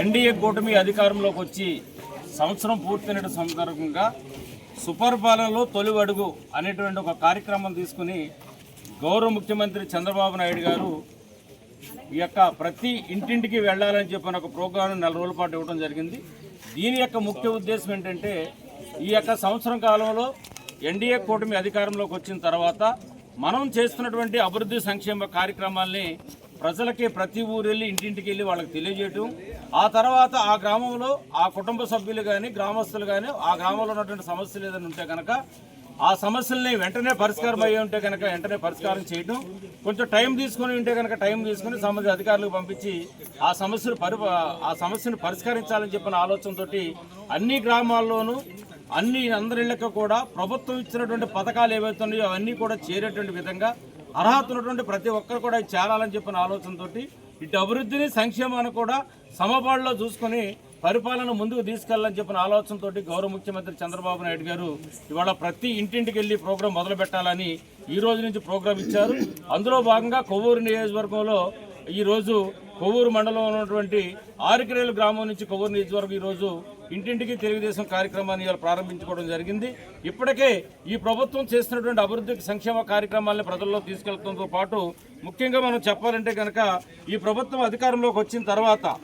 NDA కూటమి అధికారంలోకి వచ్చి సంవత్సరం పూర్తయిన సందర్భంగా సుపరిపాలనలో తొలి అడుగు అనేటువంటి ఒక కార్యక్రమం తీసుకుని గౌరవ ముఖ్యమంత్రి చంద్రబాబు నాయుడు గారు ఈ యొక్క ప్రతి ఇంటింటికి వెళ్ళాలని చెప్పిన ఒక ప్రోగ్రాం నెల రోజుల పాటు ఇవ్వడం జరిగింది. దీని యొక్క ముఖ్య ఉద్దేశం ఏంటంటే ఈ యొక్క సంవత్సరం కాలంలో ఎన్డీఏ కూటమి అధికారంలోకి వచ్చిన తర్వాత మనం చేస్తున్నటువంటి అభివృద్ధి సంక్షేమ కార్యక్రమాల్ని ప్రజలకి ప్రతి ఊరు వెళ్ళి ఇంటింటికి వెళ్ళి వాళ్ళకి తెలియజేయటం. ఆ తర్వాత ఆ గ్రామంలో ఆ కుటుంబ సభ్యులు కానీ గ్రామస్తులు కానీ ఆ గ్రామంలో ఉన్నటువంటి సమస్యలు ఏదైనా ఉంటే కనుక ఆ సమస్యల్ని వెంటనే పరిష్కారం అయ్యి ఉంటే కనుక వెంటనే పరిష్కారం చేయడం కొంచెం టైం తీసుకొని ఉంటే కనుక టైం తీసుకొని సంబంధిత అధికారులకు పంపించి ఆ సమస్యను పరి ఆ సమస్యను పరిష్కరించాలని చెప్పిన ఆలోచనతో అన్ని గ్రామాల్లోనూ అన్ని అందరిళ్ళకి కూడా ప్రభుత్వం ఇచ్చినటువంటి పథకాలు ఏవైతే ఉన్నాయో అవన్నీ కూడా చేరేటువంటి విధంగా అర్హత ఉన్నటువంటి ప్రతి ఒక్కరు కూడా ఇది చేరాలని చెప్పిన ఆలోచనతోటి ఇటు అభివృద్ధిని సంక్షేమాన్ని కూడా సమపాడులో చూసుకొని పరిపాలన ముందుకు తీసుకెళ్ళని చెప్పిన ఆలోచనతో గౌరవ ముఖ్యమంత్రి చంద్రబాబు నాయుడు గారు ఇవాళ ప్రతి ఇంటింటికి వెళ్ళి ప్రోగ్రాం మొదలు పెట్టాలని ఈ రోజు నుంచి ప్రోగ్రాం ఇచ్చారు. అందులో భాగంగా కొవ్వూరు నియోజకవర్గంలో ఈరోజు కొవ్వూరు మండలంలో ఉన్నటువంటి ఆరికరేలు గ్రామం నుంచి కొవ్వూరు నియోజకవర్గం ఈ రోజు ఇంటింటికి తెలుగుదేశం కార్యక్రమాన్ని ఇవాళ ప్రారంభించుకోవడం జరిగింది. ఇప్పటికే ఈ ప్రభుత్వం చేస్తున్నటువంటి అభివృద్ధి సంక్షేమ కార్యక్రమాలను ప్రజల్లో తీసుకెళ్ళడంతో పాటు ముఖ్యంగా మనం చెప్పాలంటే కనుక ఈ ప్రభుత్వం అధికారంలోకి వచ్చిన తర్వాత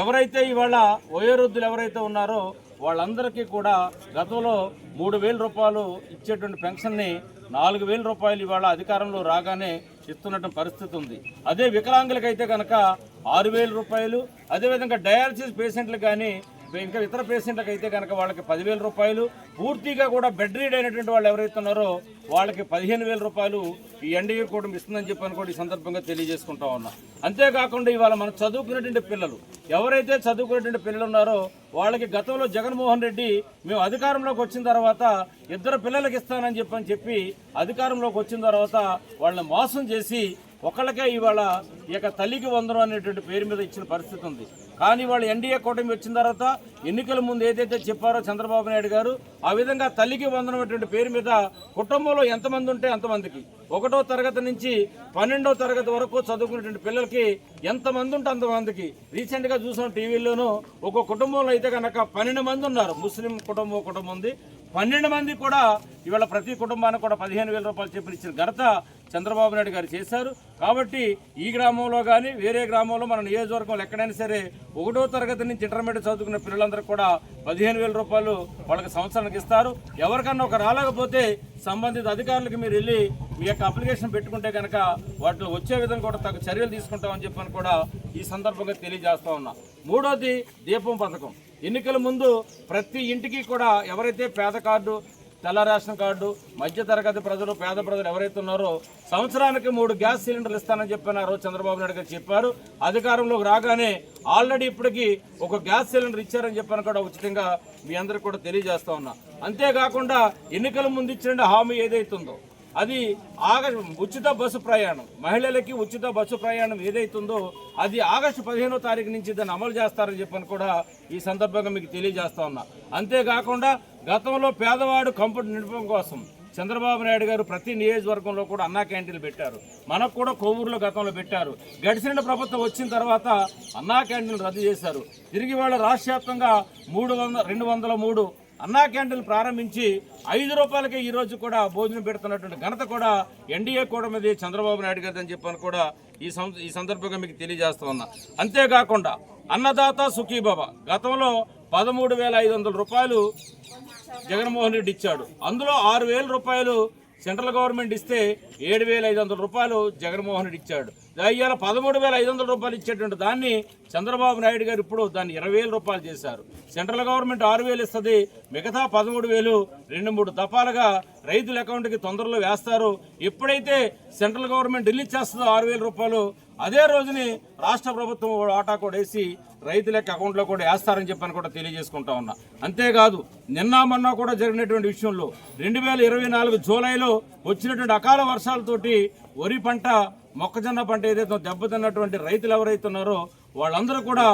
ఎవరైతే ఇవాళ వయోవృద్ధులు ఎవరైతే ఉన్నారో వాళ్ళందరికీ కూడా గతంలో మూడు వేల రూపాయలు ఇచ్చేటువంటి పెన్షన్ని నాలుగు వేల రూపాయలు ఇవాళ అధికారంలో రాగానే ఇస్తున్నటువంటి పరిస్థితి ఉంది. అదే వికలాంగులకైతే కనుక ఆరు వేల రూపాయలు. అదేవిధంగా డయాలసిస్ పేషెంట్లు కానీ ఇంకా ఇతర పేషెంట్లకు అయితే కనుక వాళ్ళకి పదివేల రూపాయలు. పూర్తిగా కూడా బెడ్ రీడ్ అయినటువంటి వాళ్ళు ఎవరైతే ఉన్నారో వాళ్ళకి పదిహేను వేల రూపాయలు ఈ ఎన్డీఏ కూడా ఇస్తుందని చెప్పని కూడా ఈ సందర్భంగా తెలియజేసుకుంటా ఉన్నా. అంతేకాకుండా ఇవాళ మనం చదువుకునేటువంటి పిల్లలు ఎవరైతే చదువుకునేటువంటి పిల్లలు ఉన్నారో వాళ్ళకి గతంలో జగన్మోహన్ రెడ్డి మేము అధికారంలోకి వచ్చిన తర్వాత ఇద్దరు పిల్లలకి ఇస్తానని చెప్పని చెప్పి అధికారంలోకి వచ్చిన తర్వాత వాళ్ళని మోసం చేసి ఒకళ్ళకే ఇవాళ ఈ యొక్క తల్లికి వందనం అనేటువంటి పేరు మీద ఇచ్చిన పరిస్థితి ఉంది. కానీ వాళ్ళు ఎన్డీఏ కూటమి వచ్చిన తర్వాత ఎన్నికల ముందు ఏదైతే చెప్పారో చంద్రబాబు నాయుడు గారు ఆ విధంగా తల్లికి వందనం అనేటువంటి పేరు మీద కుటుంబంలో ఎంతమంది ఉంటే అంతమందికి. ఒకటో తరగతి నుంచి పన్నెండో తరగతి వరకు చదువుకునేటువంటి పిల్లలకి ఎంతమంది ఉంటే అంతమందికి. రీసెంట్గా చూసిన టీవీలోనూ ఒక కుటుంబంలో అయితే కనుక పన్నెండు మంది ఉన్నారు. ముస్లిం కుటుంబం కుటుంబం ఉంది. పన్నెండు మంది కూడా ఇవాళ ప్రతి కుటుంబానికి కూడా పదిహేను వేల రూపాయలు చెప్పిన ఇచ్చిన ఘనత చంద్రబాబు నాయుడు గారు చేశారు. కాబట్టి ఈ గ్రామంలో కానీ వేరే గ్రామంలో మన నియోజకవర్గంలో ఎక్కడైనా సరే ఒకటో తరగతి నుంచి ఇంటర్మీడియట్ చదువుకున్న పిల్లలందరికీ కూడా పదిహేను వేల రూపాయలు వాళ్ళకి సంవత్సరానికి ఇస్తారు. ఎవరికన్నా ఒక రాలేకపోతే సంబంధిత అధికారులకు మీరు వెళ్ళి మీ యొక్క అప్లికేషన్ పెట్టుకుంటే కనుక వాటిలో వచ్చే విధంగా కూడా తగు చర్యలు తీసుకుంటామని చెప్పని కూడా ఈ సందర్భంగా తెలియజేస్తా ఉన్నా. మూడోది దీపం పథకం. ఎన్నికల ముందు ప్రతి ఇంటికి కూడా ఎవరైతే పేద కార్డు తెల్ల రేషన్ కార్డు మధ్య తరగతి ప్రజలు పేద ప్రజలు ఎవరైతే ఉన్నారో సంవత్సరానికి మూడు గ్యాస్ సిలిండర్లు ఇస్తానని చెప్పిన రోజు చంద్రబాబు నాయుడు గారు చెప్పారు. అధికారంలోకి రాగానే ఆల్రెడీ ఇప్పటికీ ఒక గ్యాస్ సిలిండర్ ఇచ్చారని చెప్పని కూడా ఉచితంగా మీ అందరికి కూడా తెలియజేస్తా ఉన్నా. అంతేకాకుండా ఎన్నికల ముందు ఇచ్చిన హామీ ఏదైతుందో అది ఆగస్టు ఉచిత బస్సు ప్రయాణం మహిళలకి ఉచిత బస్సు ప్రయాణం ఏదైతుందో అది ఆగస్టు పదిహేనో తారీఖు నుంచి దాన్ని అమలు చేస్తారని చెప్పని కూడా ఈ సందర్భంగా మీకు తెలియజేస్తా ఉన్నా. అంతేకాకుండా గతంలో పేదవాడు కంఫర్ట్ నింపడం కోసం చంద్రబాబు నాయుడు గారు ప్రతి నియోజకవర్గంలో కూడా అన్నా క్యాంటీన్లు పెట్టారు. మనకు కూడా కొవ్వూరులో గతంలో పెట్టారు. గడిచిన ప్రభుత్వం వచ్చిన తర్వాత అన్నా క్యాంటీన్లు రద్దు చేశారు. తిరిగి వాళ్ళు రాష్ట్ర వ్యాప్తంగా మూడు వందల రెండు వందల మూడు అన్నా క్యాంటీన్లు ప్రారంభించి ఐదు రూపాయలకే ఈరోజు కూడా భోజనం పెడుతున్నటువంటి ఘనత కూడా ఎన్డీఏ కూడా చంద్రబాబు నాయుడు గారు అని చెప్పని కూడా ఈ సం ఈ సందర్భంగా మీకు తెలియజేస్తా ఉన్నా. అంతేకాకుండా అన్నదాత సుఖీబాబా గతంలో పదమూడు వేల ఐదు వందల రూపాయలు జగన్మోహన్ రెడ్డి ఇచ్చాడు. అందులో ఆరు వేల రూపాయలు సెంట్రల్ గవర్నమెంట్ ఇస్తే ఏడు వేల ఐదు వందల రూపాయలు జగన్మోహన్ రెడ్డి ఇచ్చాడు. ఇవాళ పదమూడు వేల ఐదు వందల రూపాయలు ఇచ్చేటువంటి దాన్ని చంద్రబాబు నాయుడు గారు ఇప్పుడు దాన్ని ఇరవై వేల రూపాయలు చేశారు. సెంట్రల్ గవర్నమెంట్ ఆరు వేలు ఇస్తుంది మిగతా పదమూడు వేలు రెండు మూడు దఫాలుగా రైతుల అకౌంట్కి తొందరలో వేస్తారు. ఎప్పుడైతే సెంట్రల్ గవర్నమెంట్ రిలీజ్ చేస్తుందో ఆరు వేల రూపాయలు అదే రోజుని రాష్ట్ర ప్రభుత్వం ఆటా కూడా వేసి రైతుల యొక్క అకౌంట్లో కూడా వేస్తారని చెప్పని కూడా తెలియజేసుకుంటా ఉన్నా. అంతేకాదు నిన్న మొన్న కూడా జరిగినటువంటి విషయంలో రెండు వేల ఇరవై నాలుగు జూలైలో వచ్చినటువంటి అకాల వర్షాలతోటి వరి పంట మొక్కజొన్న పంట ఏదైతే దెబ్బతిన్నటువంటి రైతులు ఎవరైతే ఉన్నారో వాళ్ళందరూ కూడా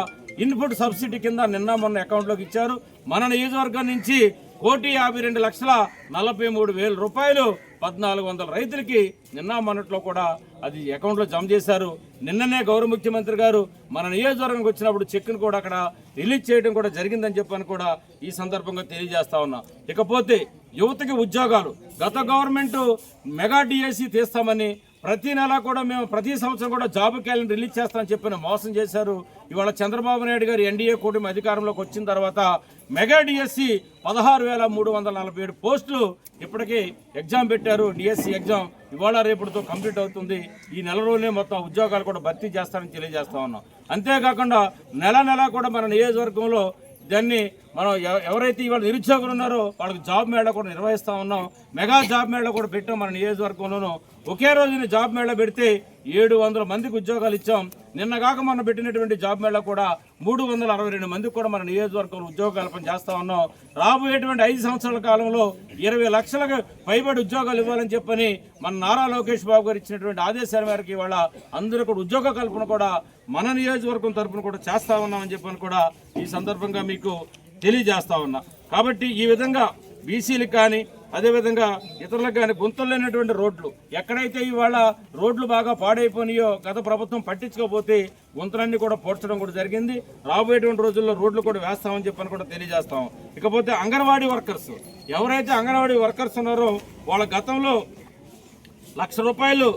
ఇన్పుట్ సబ్సిడీ కింద నిన్న మొన్న అకౌంట్లోకి ఇచ్చారు. మన నియోజకవర్గం నుంచి కోటి యాభై రెండు లక్షల నలభై మూడు వేల రూపాయలు పద్నాలుగు వందల రైతులకి నిన్న మొన్నట్లో కూడా అది అకౌంట్లో జమ చేశారు. నిన్ననే గౌరవ ముఖ్యమంత్రి గారు మన నియోజకవర్గానికి వచ్చినప్పుడు చెక్ను కూడా అక్కడ రిలీజ్ చేయడం కూడా జరిగిందని చెప్పని కూడా ఈ సందర్భంగా తెలియజేస్తా ఉన్నా. ఇకపోతే యువతకి ఉద్యోగాలు. గత గవర్నమెంట్ మెగా డిఎస్సి తీస్తామని ప్రతి నెల కూడా మేము ప్రతి సంవత్సరం కూడా జాబ్ క్యాలెండర్ రిలీజ్ చేస్తామని చెప్పిన మోసం చేశారు. ఇవాళ చంద్రబాబు నాయుడు గారు ఎన్డీఏ కూటమి అధికారంలోకి వచ్చిన తర్వాత మెగా డిఎస్సి పదహారు వేల మూడు వందల నలభై ఏడు పోస్టులు ఇప్పటికీ ఎగ్జామ్ పెట్టారు. డిఎస్సి ఎగ్జామ్ ఇవాళ రేపటితో కంప్లీట్ అవుతుంది. ఈ నెల రోజులే మొత్తం ఉద్యోగాలు కూడా భర్తీ చేస్తారని తెలియజేస్తా ఉన్నాం. అంతేకాకుండా నెల నెల కూడా మన నియోజకవర్గంలో దాన్ని మనం ఎవరైతే ఇవాళ నిరుద్యోగులు ఉన్నారో వాళ్ళకి జాబ్ మేళ కూడా నిర్వహిస్తా ఉన్నాం. మెగా జాబ్ మేళ కూడా పెట్టాం మన నియోజకవర్గంలోనూ. ఒకే రోజున జాబ్ మేళ పెడితే ఏడు వందల మందికి ఉద్యోగాలు ఇచ్చాం. నిన్న కాక మనం పెట్టినటువంటి జాబ్ మేళ కూడా మూడు వందల అరవై రెండు మందికి కూడా మన నియోజకవర్గంలో ఉద్యోగ కల్పన చేస్తా ఉన్నాం. రాబోయేటువంటి ఐదు సంవత్సరాల కాలంలో ఇరవై లక్షలకు పైబడి ఉద్యోగాలు ఇవ్వాలని చెప్పని మన నారా లోకేష్ బాబు గారు ఇచ్చినటువంటి ఆదేశాల మేరకు ఇవాళ అందరూ కూడా ఉద్యోగ కల్పన కూడా మన నియోజకవర్గం తరపున కూడా చేస్తా ఉన్నామని చెప్పని కూడా ఈ సందర్భంగా మీకు తెలియజేస్తా ఉన్నా. కాబట్టి ఈ విధంగా బీసీలకు కానీ అదేవిధంగా ఇతరులకు కానీ గుంతలు లేనటువంటి రోడ్లు ఎక్కడైతే ఇవాళ రోడ్లు బాగా పాడైపోయినాయో గత ప్రభుత్వం పట్టించుకోకపోతే గుంతలన్నీ కూడా పోడ్చడం కూడా జరిగింది. రాబోయేటువంటి రోజుల్లో రోడ్లు కూడా వేస్తామని చెప్పని కూడా తెలియజేస్తాం. ఇకపోతే అంగన్వాడీ వర్కర్స్ ఎవరైతే అంగన్వాడీ వర్కర్స్ ఉన్నారో వాళ్ళ గతంలో లక్ష రూపాయలు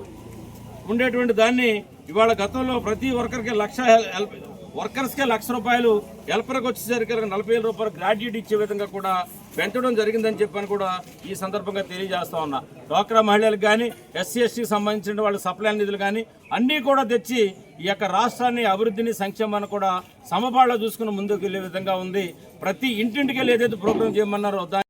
ఉండేటువంటి దాన్ని ఇవాళ గతంలో ప్రతి వర్కర్కి లక్ష హెల్- హెల్ప్ వర్కర్స్కే లక్ష రూపాయలు హెల్పర్కి వచ్చేసరికి నలభై వేల రూపాయలు గ్రాడ్యుయేట్ ఇచ్చే విధంగా కూడా పెంచడం జరిగిందని చెప్పని కూడా ఈ సందర్భంగా తెలియజేస్తా ఉన్నా. డ్వాక్రా మహిళలకు కానీ ఎస్సీ ఎస్టీకి సంబంధించిన వాళ్ళ సప్లై నిధులు కానీ అన్నీ కూడా తెచ్చి ఈ యొక్క రాష్ట్రాన్ని అభివృద్ధిని సంక్షేమాన్ని కూడా సమపాళ్ళ చూసుకుని ముందుకు వెళ్ళే విధంగా ఉంది. ప్రతి ఇంటింటికి వెళ్ళి ఏదైతే ప్రోగ్రామ్ చేయమన్నారో దాన్ని